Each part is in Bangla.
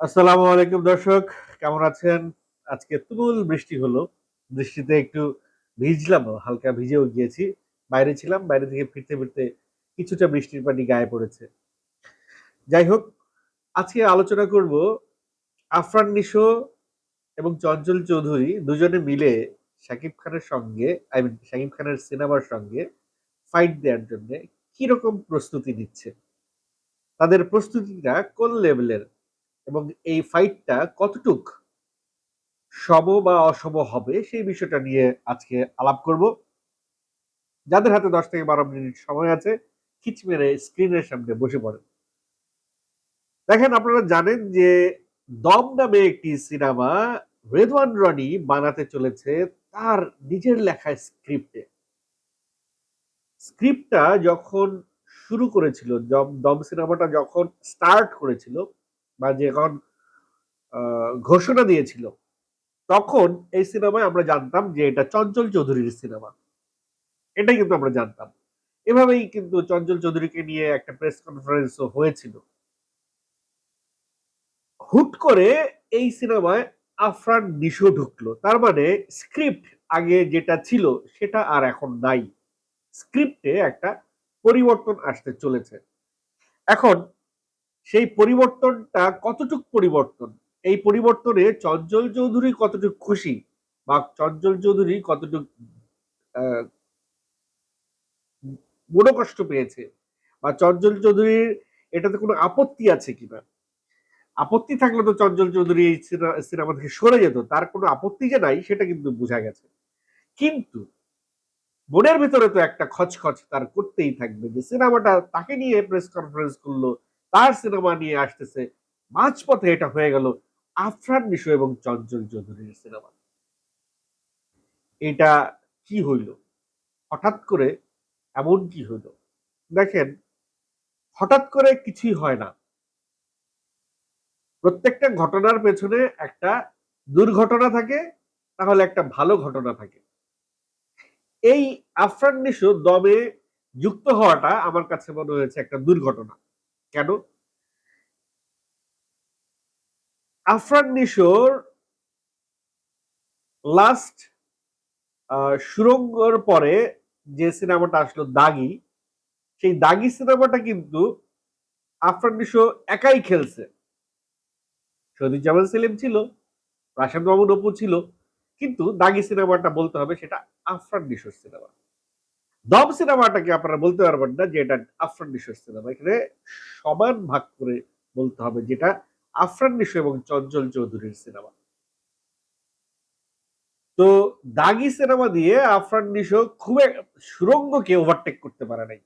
আসসালামু আলাইকুম দর্শক, কেমন আছেন? আজকে তুমুল বৃষ্টি হলো। বৃষ্টিতে একটু ভিজলাম, হালকা ভিজেও গিয়েছি। বাইরে ছিলাম, বাইরে থেকে ফিরতে ফিরতে কিছুটা বৃষ্টির পানি গায়ে পড়েছে। যাই হোক, আজকে আলোচনা করব আফরান নিশো এবং চঞ্চল চৌধুরী দুজনে মিলে শাকিব খানের সঙ্গে, আই মিন শাকিব খানের সিনেমার সঙ্গে ফাইট দেওয়ার জন্য কীরকম প্রস্তুতি নিচ্ছে? তাদের প্রস্তুতিটা কোন লেভেলের এবং এই ফাইটটা কতটুক সম বা অসম হবে সেই বিষয়টা নিয়ে আজকে আলাপ করব। যাদের হাতে দশ থেকে বারো মিনিট সময় আছে, খিচ মেরে স্ক্রিনের সামনে বসে পড়েন। দেখেন, আপনারা জানেন যে দম নামে একটি সিনেমা রেদওয়ান রনি বানাতে চলেছে তার নিজের লেখা স্ক্রিপ্টে স্ক্রিপ্টটা যখন শুরু করেছিল, দম সিনেমাটা যখন স্টার্ট করেছিল বা যখন ঘোষণা দিয়েছিল, তখন এই সিনেমায় আমরা জানতাম যে এটা চঞ্চল চৌধুরীর সিনেমা। এটাই কিন্তু আমরা জানতাম। এভাবেই কিন্তু চঞ্চল চৌধুরীকে নিয়ে একটা প্রেস কনফারেন্সও হয়েছিল। হুট করে এই সিনেমায় আফরান নিশো ঢুকলো। তার মানে স্ক্রিপ্ট আগে যেটা ছিল সেটা আর এখন নাই। স্ক্রিপ্টে একটা পরিবর্তন আসতে চলেছে। এখন সেই পরিবর্তনটা কতটুক পরিবর্তন? এই পরিবর্তনে চঞ্চল চৌধুরী কতটুক খুশি বা চঞ্চল চৌধুরী কতটুক মনোকষ্ট পেয়েছে বা চঞ্চল চৌধুরীর এটাতে কোনো আপত্তি আছে কিনা? আপত্তি থাকলে তো চঞ্চল চৌধুরী এই সিনেমা থেকে সরে যেত, তার কোনো আপত্তি যে নাই সেটা কিন্তু বোঝা গেছে। কিন্তু মনের ভিতরে তো একটা খচখচ তার করতেই থাকবে যে সিনেমাটা তাকে নিয়ে প্রেস কনফারেন্স করল তার সিনেমা নিয়ে আসতেছে। মাঝপথে এটা হয়ে গেল আফরান নিশো এবং চঞ্চল চৌধুরীর সিনেমা। এটা কি হইল? হঠাৎ করে এমন কি হইল? দেখেন, হঠাৎ করে কিছুই হয় না। প্রত্যেকটা ঘটনার পেছনে একটা দুর্ঘটনা থাকে, তাহলে একটা ভালো ঘটনা থাকে। এই আফরান নিশো দমে যুক্ত হওয়াটা আমার কাছে মনে হয়েছে একটা দুর্ঘটনা। কেন? আফরান নিশোর লাস্ট সুরঙ্গর পরে যে সিনেমাটা আসলো দাগি, সেই দাগি সিনেমাটা কিন্তু আফরান নিশো একাই খেলছে। জামান সেলিম ছিল, রাশেদ মামুন অপু ছিল, কিন্তু দাগি সিনেমাটা বলতে হবে সেটা আফরান নিশোর সিনেমা। দম সিনেমাটাকে আপনারা বলতে পারবেন না যে এটা আফরান নিশোর সিনেমা। এখানে সমান ভাগ করে বলতে হবে যেটা আফরান নিশো এবং চঞ্চল চৌধুরীর সিনেমা। তো দাগি সিনেমা দিয়ে আফরান নিশো খুব সুরঙ্গকে ওভারটেক করতে পারে নাই।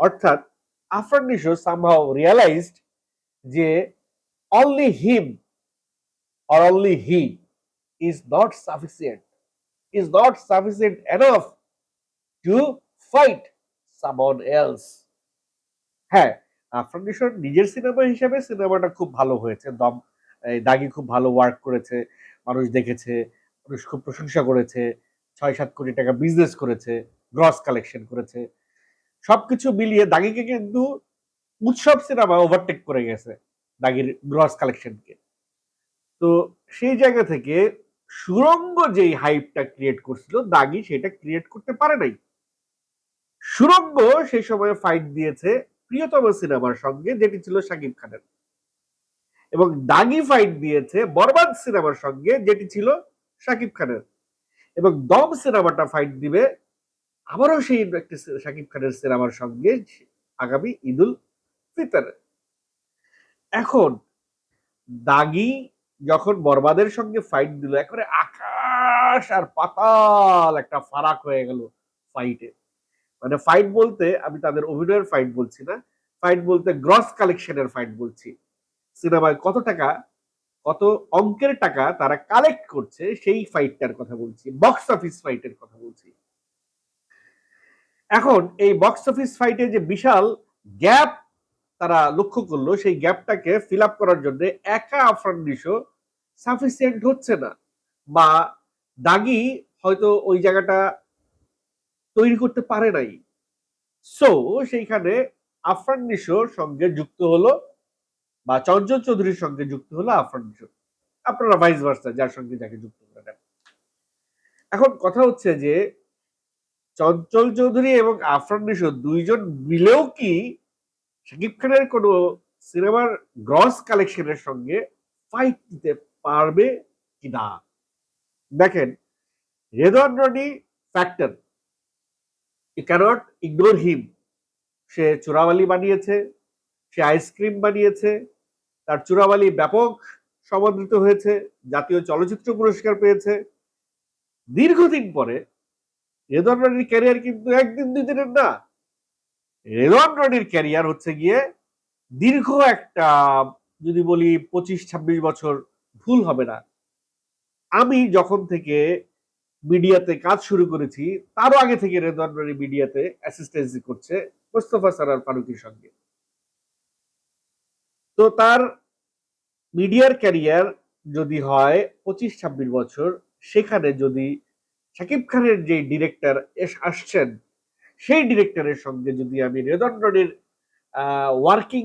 অর্থাৎ আফরান নিশো সামহাও রিয়ালাইজড যে only him or only he is not sufficient is not sufficient enough to fight someone else হ্যাঁ আফরান নিজের সিনেমা হিসেবে সিনেমাটা খুব ভালো হয়েছে। দম দাগি খুব ভালো ওয়ার্ক করেছে, মানুষ দেখেছে, মানুষ খুব প্রশংসা করেছে ছয় সাত কোটি টাকা বিজনেস করেছে গ্রস কালেকশন করেছে। সবকিছু মিলিয়ে দাগিকে কিন্তু উৎসব সিনেমা ওভারটেক করে গেছে, দাগির গ্রস কালেকশনকে তো সেই জায়গা থেকে সুরঙ্গ যেই হাইপটা ক্রিয়েট করছিল, দাগি সেটা ক্রিয়েট করতে পারে নাই। সুরঙ্গ সেই সময় ফাইট দিয়েছে প্রিয়তম সিনেমার সঙ্গে, যেটি ছিল শাকিব খানের। এবং দাগি ফাইট দিয়েছে বরবাদ সিনেমার সঙ্গে, যেটি ছিল শাকিব খানের। এবং দম সিনেমাটা ফাইট দিবে আবারও সেই একটি শাকিব খানের সিনেমার সঙ্গে, আগামী ঈদুল ফিতর। এখন দাগি যখন বরবাদের সঙ্গে ফাইট দিল, একেবারে আকাশ আর পাতাল একটা ফারাক হয়ে গেল ফাইটে মানে ফাইট বলতে আমি তাদের অভিনয়ের ফাইট বলছি না ফাইট বলতে গ্রস কালেকশনের ফাইট বলছি। সিনেমায় কত টাকা, কত অঙ্কের টাকা তারা কালেক্ট করছে সেই ফাইটটার কথা বলছি বক্স অফিস ফাইটের কথা বলছি। এখন এই বক্স অফিস ফাইটে যে বিশাল গ্যাপ তারা লক্ষ্য করল, সেই গ্যাপটাকে ফিল আপ করার জন্য একা আফরান নিশো সাফিসিয়েন্ট হচ্ছে না। বা দাগি হয়তো ওই জায়গাটা তৈরি করতে পারে নাই। সো সেইখানে আফরান নিশোর সঙ্গে যুক্ত হলো বা চঞ্চল চৌধুরীর সঙ্গে যুক্ত হলো আফরান নিশো আপনারা ভাইস ভার্সা যার সঙ্গে যাকে যুক্ত এখন কথা হচ্ছে যে চঞ্চল চৌধুরী এবং আফরান নিশো দুইজন মিলেও কি শাকিব খানের কোনো সিনেমার গ্রস কালেকশনের সঙ্গে ফাইট দিতে পারবে কি না দেখেন Redwan Rony factor you cannot ignore him সে চোরাবালি বানিয়েছে, সে আইসক্রিম বানিয়েছে, তার চোরাবালি ব্যাপক সমাদৃত হয়েছে, জাতীয় চলচ্চিত্র পুরস্কার পেয়েছে। দীর্ঘদিন পরে রেদন রনির ক্যারিয়ার কিন্তু একদিন দুই দিনের না। রেদন রনির ক্যারিয়ার হচ্ছে গিয়ে দীর্ঘ একটা, যদি বলি পঁচিশ ছাব্বিশ বছর ভুল হবে না। আমি যখন থেকে মিডিয়াতে কাজ শুরু করেছি, তারও আগে থেকে রেদওয়ান মিডিয়াতে অ্যাসিস্ট্যান্সি করছে মোস্তফা সারার ফারুকির সঙ্গে। তো তার মিডিয়ার ক্যারিয়ার যদি হয় পঁচিশ ছাব্বিশ বছর, সেখানে যদি শাকিব খানের যে ডিরেক্টর এস আসছেন, সেই ডিরেক্টরের সঙ্গে যদি আমি রেদন্ডনের ওয়ার্কিং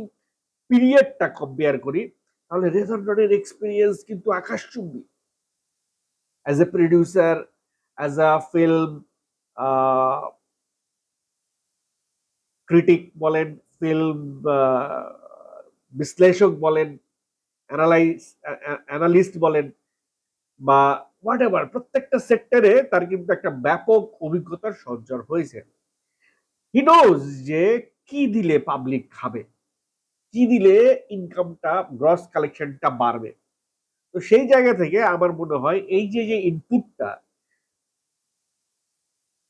পিরিয়ডটা কম্পেয়ার করি, তাহলে রেদন রনির এক্সপিরিয়েন্স কিন্তু আকাশচুম্বী। As a producer as a film critic বলেন ফিল্ম বিশ্লেষক বলেন অ্যানালাইজ অ্যানালিস্ট বলেন, বা হোয়াট প্রত্যেকটা সেক্টরে তার কিন্তু একটা ব্যাপক অভিজ্ঞতার সঞ্চার হয়েছে। হি নোজ যে কি দিলে পাবলিক খাবে, কি দিলে ইনকামটা গ্রস কালেকশনটা বাড়বে। তো সেই জায়গা থেকে আমার মনে হয় এই যে যে ইনপুটটা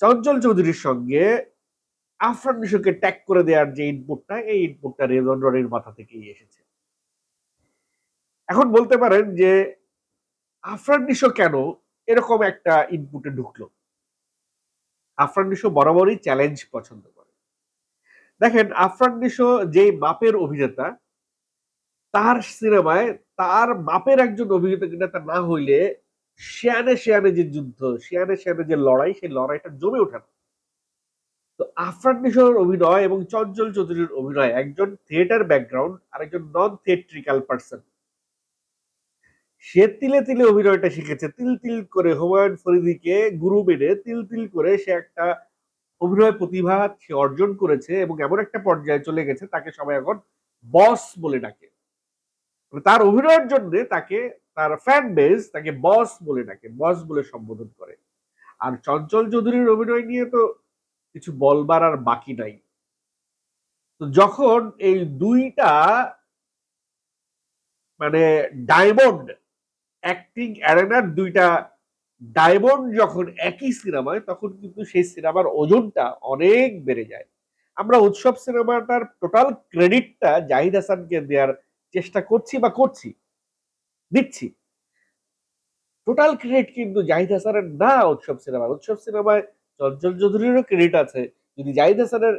চঞ্চল চৌধুরীর সঙ্গে আফরান নিশোকে ট্যাগ করে দেওয়ার যে ইনপুটটা এই ইনপুটটা রেজন রনির মাথা থেকেই এসেছে। এখন বলতে পারেন যে আফরান নিশো কেন এরকম একটা ইনপুটে ঢুকলো? আফরান নিশো বরাবরই চ্যালেঞ্জ পছন্দ করে। দেখেন, আফরান নিশো যেই মাপের অভিনেতা, তার সিনেমায় তার মাপের একজন অভিনেতা না হইলে শেয়ানে শেয়ানে যে যুদ্ধ, শেয়ানে শেয়ানে যে লড়াই, সেই লড়াইটা জমে ওঠে না। তো আফরান নিশোর অভিনয় এবং চঞ্চল চৌধুরীর অভিনয়, একজন থিয়েটার ব্যাকগ্রাউন্ড আর একজন নন থিয়েট্রিক্যাল পার্সন সে তিলে তিলে অভিনয়টা শিখেছে। তিল তিল করে হুমায়ুন ফরিদিকে গুরু মেনে তিল তিল করে সে একটা অভিনয় প্রতিভা সে অর্জন করেছে এবং এমন একটা পর্যায়ে চলে গেছে, তাকে সবাই এখন বস বলে ডাকে। তার অভিনয়ের জন্য তাকে তার ফ্যান বেস তাকে বস বলে ডাকে বস বলে সম্বোধন করে। আর চঞ্চল চৌধুরীর অভিনয় নিয়ে তো কিছু বলবার আর বাকি নাই। তো যখন এই দুইটা মানে ডায়মন্ড অ্যাক্টিং অ্যারেনার দুইটা ডায়মন্ড যখন একই সিনেমায়, তখন কিন্তু সেই সিনেমার ওজনটা অনেক বেড়ে যায়। আমরা উৎসব সিনেমাটার টোটাল ক্রেডিটটা জাহিদ হাসানকে দেওয়ার চেষ্টা করছি বা করছি। দিচ্ছি। টোটাল ক্রেডিট কিন্তু জাহিদ হাসানের না উৎসব সিনেমা উৎসব সিনেমায় চঞ্চল চৌধুরীরও ক্রেডিট আছে। যদি জাহিদ হাসানের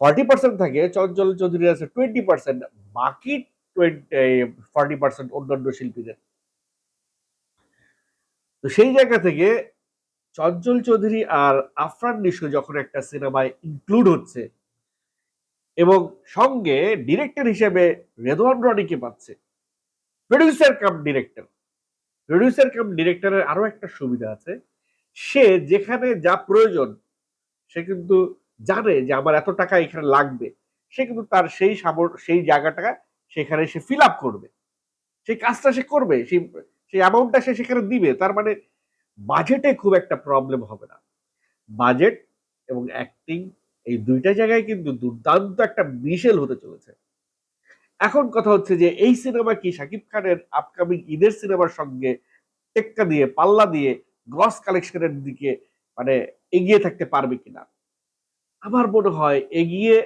ফর্টি পার্সেন্ট থাকে, চঞ্চল চৌধুরীর আছে টোয়েন্টি পার্সেন্ট বাকি ফর্টি পার্সেন্ট অন্যান্য শিল্পীদের। তো সেই জায়গা থেকে চঞ্চল চৌধুরী আর আফরান নিশো যখন একটা সিনেমায় ইনক্লুড হচ্ছে, এবং সঙ্গে ডিরেক্টর হিসেবে রেদওয়ান রনিকে পাচ্ছে। Producer cum director producer cum ডিরেক্টরের আরও একটা সুবিধা আছে। সে যেখানে যা প্রয়োজন, সে কিন্তু জানে যে আমার এত টাকা এখানে লাগবে। সে কিন্তু তার সেই সাবর সেই জায়গাটা সেখানে সে ফিল আপ করবে। সেই কাজটা সে করবে সেই সেই অ্যামাউন্টটা সে সেখানে দিবে। তার মানে বাজেটে খুব একটা প্রবলেম হবে না। বাজেট এবং অ্যাক্টিং এই দুইটা জায়গায় কিন্তু দুর্দান্ত একটা মিশেল হতে চলেছে। এখন কথা হচ্ছে যে, এই সিনেমা কি শাকিব খানের আপকামিং ঈদের সিনেমার সঙ্গে টেক্কা দিয়ে, পাল্লা দিয়ে গ্রস কালেকশনের দিকে মানে এগিয়ে থাকতে পারবে কিনা? আমার মনে হয় এগিয়ে,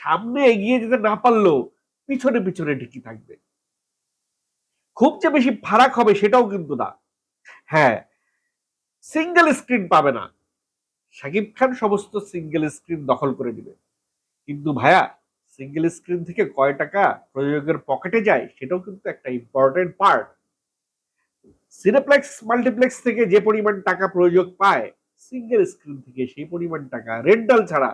সামনে এগিয়ে যেতে না পারলেও পিছনে পিছনে ঠিকই থাকবে। খুব যে বেশি ফারাক হবে সেটাও কিন্তু না। হ্যাঁ সিঙ্গেল স্ক্রিন পাবে না। শাকিব খান সমস্ত সিঙ্গেল স্ক্রিন দখল করে দিবে কিন্তু ভাইয়া সিঙ্গেল স্ক্রিন থেকে কয় টাকা প্রযোজকের পকেটে যায়, সেটাও কিন্তু একটা ইম্পর্টেন্ট পার্ট সিনেপ্লেক্স মাল্টিপ্লেক্স থেকে যে পরিমাণ টাকা প্রয়োজক পায় সিঙ্গেল স্ক্রিন থেকে সেই পরিমাণ টাকা রেন্টাল ছাড়া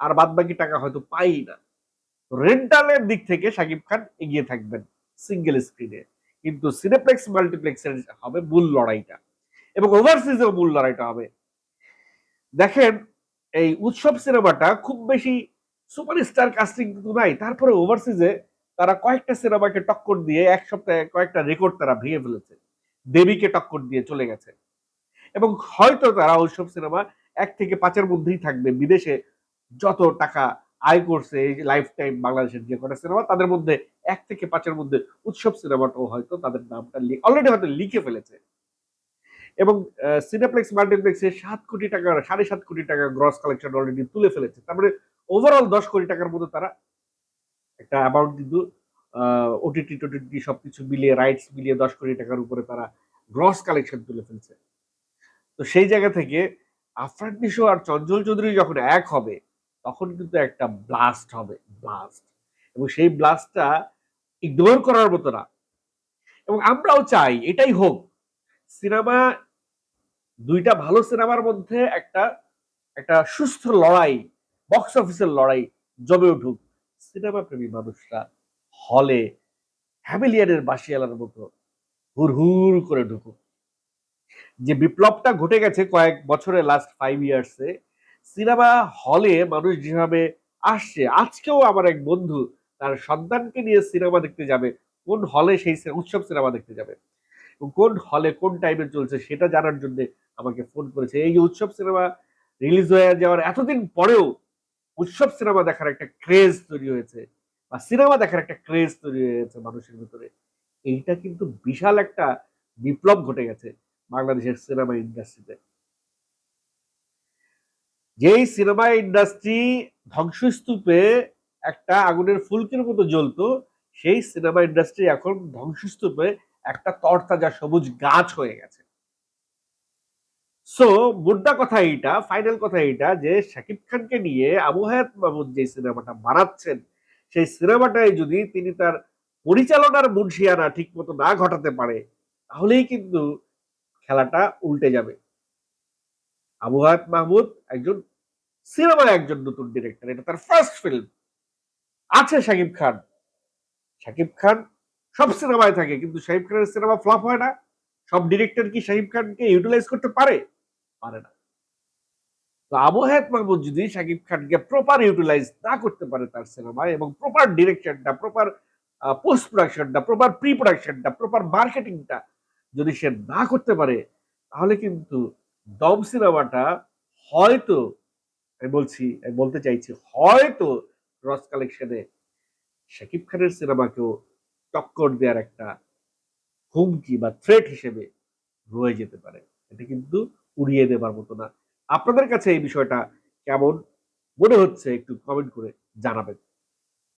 আর বাদ বাকি টাকা হয়তো পাই না। রেন্টালের দিক থেকে শাকিব খান এগিয়ে থাকবেন সিঙ্গেল স্ক্রিনে কিন্তু সিনেপ্লেক্স মাল্টিপ্লেক্সের হবে মূল লড়াইটা। এবং ওভারসিজেও মূল লড়াইটা হবে। দেখেন, এই উৎসব সিনেমাটা খুব বেশি সুপারস্টার কাস্টিং কিন্তু নাই তারপরে ওভারসিজে তারা কয়েকটা সিনেমাকে টক্কর দিয়ে এক সপ্তাহে কয়েকটা রেকর্ড তারা ভেঙে ফেলেছে। দেবীকে টক্কর দিয়ে চলে গেছে। এবং হয়তো তারা ওইসব সিনেমা এক থেকে পাঁচের মধ্যেই থাকবে। বিদেশে যত টাকা আয় করছে এই লাইফ টাইম বাংলাদেশের যে কটা সিনেমা তাদের মধ্যে এক থেকে পাঁচের মধ্যে উৎসব সিনেমাটাও হয়তো তাদের নামটা অলরেডি হয়তো লিখে ফেলেছে। এবং সিনেপ্লেক্স মাল্টিপ্লেক্সে সাত কোটি টাকা সাড়ে সাত কোটি টাকা গ্রস কালেকশন অলরেডি তুলে ফেলেছে। তারপরে ওভারঅল দশ কোটি টাকার মতো তারা একটা অ্যামাউন্ট কিন্তু ওটিটি টোটিটি সবকিছু মিলিয়ে রাইটস মিলিয়ে দশ কোটি টাকার উপরে তারা গ্রস কালেকশন তুলে ফেলছে। তো সেই জায়গা থেকে আফরান নিশো আর চঞ্চল চৌধুরী যখন এক হবে, তখন কিন্তু একটা ব্লাস্ট হবে ব্লাস্ট এবং সেই ব্লাস্টটা ইগনোর করার মতো না। এবং আমরাও চাই, এটাই হোক, সিনেমা, দুইটা ভালো সিনেমার মধ্যে একটা একটা সুস্থ লড়াই বক্স অফিসের লড়াই জমে উঠুক সিনেমা প্রেমী মানুষরা হলে হ্যামিলিয়ানের বাসিয়ালার মতো হুর করে ঢুকুক। যে বিপ্লবটা ঘটে গেছে কয়েক বছরে লাস্ট ফাইভ ইয়ার্সে সিনেমা হলে মানুষ যেভাবে আসছে, আজকেও আমার এক বন্ধু তার সন্তানকে নিয়ে সিনেমা দেখতে যাবে, কোন হলে সেই উৎসব সিনেমা দেখতে যাবে কোন হলে কোন টাইমে চলছে সেটা জানার জন্য আমাকে ফোন করেছে। এই যে উৎসব সিনেমা রিলিজ হয়ে যাওয়ার এতদিন পরেও উৎসব সিনেমা দেখার একটা ক্রেজ তৈরি হয়েছে বা সিনেমা দেখার একটা ক্রেজ তৈরি হয়েছে মানুষের ভিতরে। এইটা কিন্তু বিশাল একটা বিপ্লব ঘটে গেছে বাংলাদেশের সিনেমা ইন্ডাস্ট্রিতে যেই সিনেমা ইন্ডাস্ট্রি ধ্বংসস্তূপে একটা আগুনের ফুলকির মতো জ্বলতো, সেই সিনেমা ইন্ডাস্ট্রি এখন ধ্বংসস্তূপে একটা তরতাজা সবুজ গাছ হয়ে গেছে। সো মুদ্রা কথা এইটা ফাইনাল কথা এইটা যে শাকিব খানকে নিয়ে আবু হায়াত মাহমুদ যে সিনেমাটা বানাচ্ছেন, সেই সিনেমাটায় যদি তিনি তার পরিচালনার মুন্সিয়ানা ঠিক মতো না ঘটাতে পারে, তাহলেই কিন্তু খেলাটা উল্টে যাবে। আবু হায়াত মাহমুদ একজন সিনেমার একজন নতুন ডিরেক্টর এটা তার ফার্স্ট ফিল্ম আছে শাকিব খান। শাকিব খান সব সিনেমায় থাকে, কিন্তু শাকিব খানের সিনেমা ফ্লপ হয় না। সব ডিরেক্টর কি শাকিব খানকে ইউটিলাইজ করতে পারে? পারে না। তো আবু হায়াত মাহমুদ যদি শাকিব খানকে প্রপার ইউটিলাইজ না করতে পারে তার সিনেমায় এবং প্রপার ডিরেকশনটা প্রপার পোস্ট প্রোডাকশনটা প্রপার প্রি প্রোডাকশনটা প্রপার মার্কেটিংটা যদি সে না করতে পারে, তাহলে কিন্তু দম সিনেমাটা হয়তো, আমি বলছি, আমি বলতে চাইছি হয়তো ক্রস কালেকশনে শাকিব খানের সিনেমাকেও টক্কর দেওয়ার একটা হুমকি বা থ্রেট হিসেবে রয়ে যেতে পারে। এটা কিন্তু উড়িয়ে দেবার মতো না। আপনাদের কাছে এই বিষয়টা কেমন? মনে হচ্ছে, একটু কমেন্ট করে জানাবেন।